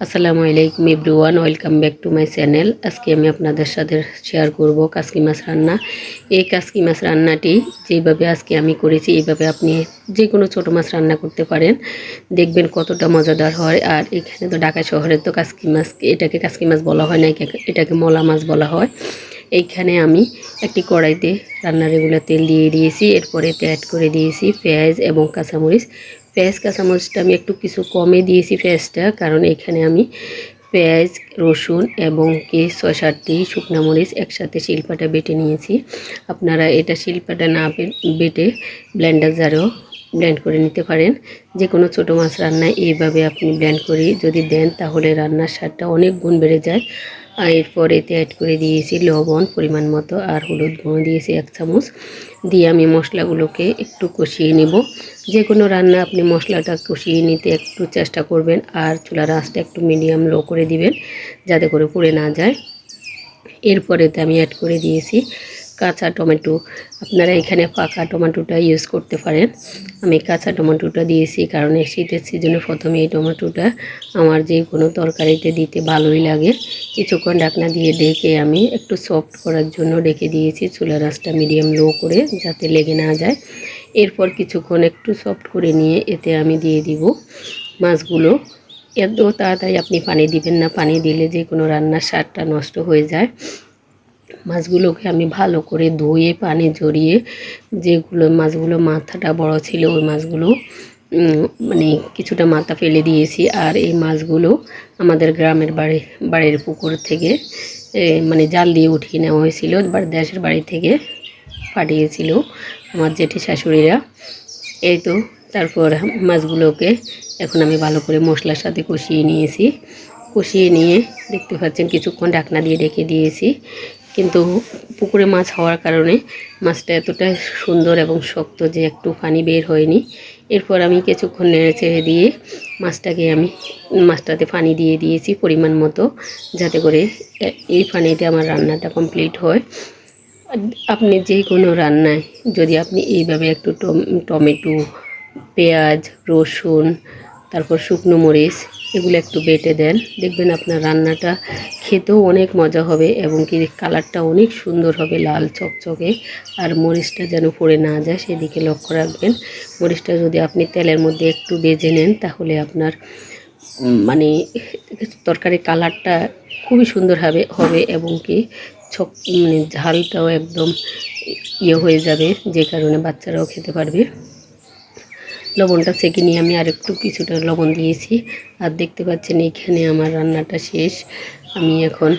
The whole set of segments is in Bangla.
আসসালামু আলাইকুম everyone, welcome back to my channel. আজকে আমি আপনাদের সাথে শেয়ার করব কাসকি মাছ রান্না। এই কাসকি মাছ রান্নাটি যেভাবে আজকে আমি করেছি, এইভাবে আপনি যে কোনো ছোটো মাছ রান্না করতে পারেন। দেখবেন কতটা মজাদার হয়। আর এখানে তো ঢাকা শহরে তো কাসকি মাছ, এটাকে কাসকি মাছ বলা হয় না এটাকে- মলা মাছ বলা হয়। এইখানে আমি একটি কড়াইতে রান্নার রেগুলার তেল দিয়ে দিয়েছি। এরপরে এতে অ্যাড করে দিয়েছি পেঁয়াজ এবং কাঁচামরিচ। পেঁয়াজ কাঁচামরিচটা আমি একটু কিছু কমে দিয়েছি পেঁয়াজটা, কারণ এখানে আমি পেঁয়াজ, রসুন এবং কি ছয় সাতটি শুকনো মরিচ একসাথে শিল্পাটা বেটে নিয়েছি। আপনারা এটা শিল্পাটা না বেটে ব্লেন্ডার জারেও ব্লেন্ড করে নিতে পারেন। যে কোনো ছোটো মাছ রান্নায় এইভাবে আপনি ব্লেন্ড করে যদি দেন, তাহলে রান্নার স্বাদটা অনেক গুণ বেড়ে যায়। আর এরপর এতে অ্যাড করে দিয়েছি লবণ, পরিমাণ মতো, আর হলুদ গুঁড়ো দিয়েছি এক চামচ। দিয়ে আমি মশলাগুলোকে একটু কষিয়ে নেব। যে কোনো রান্না আপনি মশলাটা কষিয়ে নিতে একটু চেষ্টা করবেন, আর চুলার আঁচটা একটু মিডিয়াম লো করে দিবেন, যাতে করে পুড়ে না যায়। এরপরেতে আমি অ্যাড করে দিয়েছি কাঁচা টমেটো। আপনারা এখানে পাকা টমেটোটা ইউজ করতে পারেন। আমি কাঁচা টমেটোটা দিয়েছি, কারণ শীতের সিজনে প্রথমে এই টমেটোটা আমার যে কোনো তরকারিতে দিতে ভালোই লাগে। কিছুক্ষণ ঢাকনা দিয়ে ডেকে আমি একটু সফট করার জন্য ডেকে দিয়েছি। চুলার আঁচটা মিডিয়াম লো করে যাতে লেগে না যায়। এরপর কিছুক্ষণ একটু সফট করে নিয়ে এতে আমি দিয়ে দিব মাছগুলো। এত তাড়াতাড়ি আপনি পানি দিবেন না। পানি দিলে যে কোনো রান্নার স্বাদটা নষ্ট হয়ে যায়। মাছগুলোকে আমি ভালো করে ধুয়ে, পানি জড়িয়ে যেগুলো মাছগুলো মাথাটা বড় ছিল, ওই মাছগুলো মানে কিছুটা মাথা ফেলে দিয়েছি। আর এই মাছগুলো আমাদের গ্রামের বাড়ি, বাড়ির পুকুর থেকে মানে জাল দিয়ে উঠিয়ে নেওয়া হয়েছিল দেশের বাড়ি থেকে পাঠিয়েছিল আমার জেঠি শাশুড়িরা। এই তো, তারপর মাছগুলোকে এখন আমি ভালো করে মশলার সাথে কষিয়ে নিয়েছি। কষিয়ে নিয়ে দেখতে পাচ্ছেন কিছুক্ষণ ঢাকনা দিয়ে রেখে দিয়েছি। কিন্তু পুকুরে মাছ হওয়ার কারণে মাছটা এতটা সুন্দর এবং শক্ত যে একটু পানি বের হয়নি। এরপর আমি কিছুক্ষণ নেড়ে ছেড়ে দিয়ে মাছটাকে আমি, মাছটাতে পানি দিয়ে দিয়েছি পরিমাণ মতো, যাতে করে এই পানিতে আমার রান্নাটা কমপ্লিট হয়। আপনি যে কোনো রান্নায় যদি আপনি এইভাবে একটু টম- টমেটো, পেঁয়াজ, রসুন, তারপর শুকনো মরিচ এগুলো একটু বেটে দেন। দেখবেন আপনার রান্নাটা খেতেও অনেক মজা হবে এবং কি কালারটা অনেক সুন্দর হবে লাল চকচকে। আর মরিচটা যেন পড়ে না যায় সেদিকে লক্ষ্য রাখবেন। মরিচটা যদি আপনি তেলের মধ্যে একটু বেজে নেন তাহলে আপনার মানে তরকারি কালারটা খুবই সুন্দর হবে হবে এবং কি ছক মানে ঝালটাও একদম ইয়ে হয়ে যাবে, যে কারণে বাচ্চারাও খেতে পারবে। লবণটা সেকে নিয়ে আমি আর একটু কিছুটা লবণ দিয়েছি। আর দেখতে পাচ্ছেন এখানে আমার রান্নাটা শেষ। আমি এখন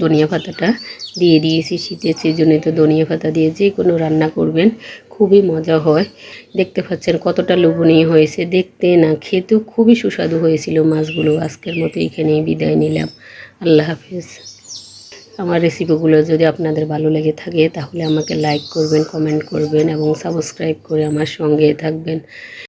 ধনিয়া পাতাটা দিয়ে দিয়েছি শীতের সিজনে তো ধনিয়া পাতা দিয়ে যে কোনো রান্না করবেন, খুবই মজা হয়। দেখতে পাচ্ছেন কতটা লোভনীয় হয়েছে। দেখতে না খেতেও খুবই সুস্বাদু হয়েছিল মাছগুলো। আজকের মতো এখানেই বিদায় নিলাম। আল্লাহ হাফেজ। আমার রেসিপিগুলো যদি আপনাদের ভালো লেগে থাকে, তাহলে আমাকে লাইক করবেন কমেন্ট করবেন এবং সাবস্ক্রাইব করে আমার সঙ্গে থাকবেন।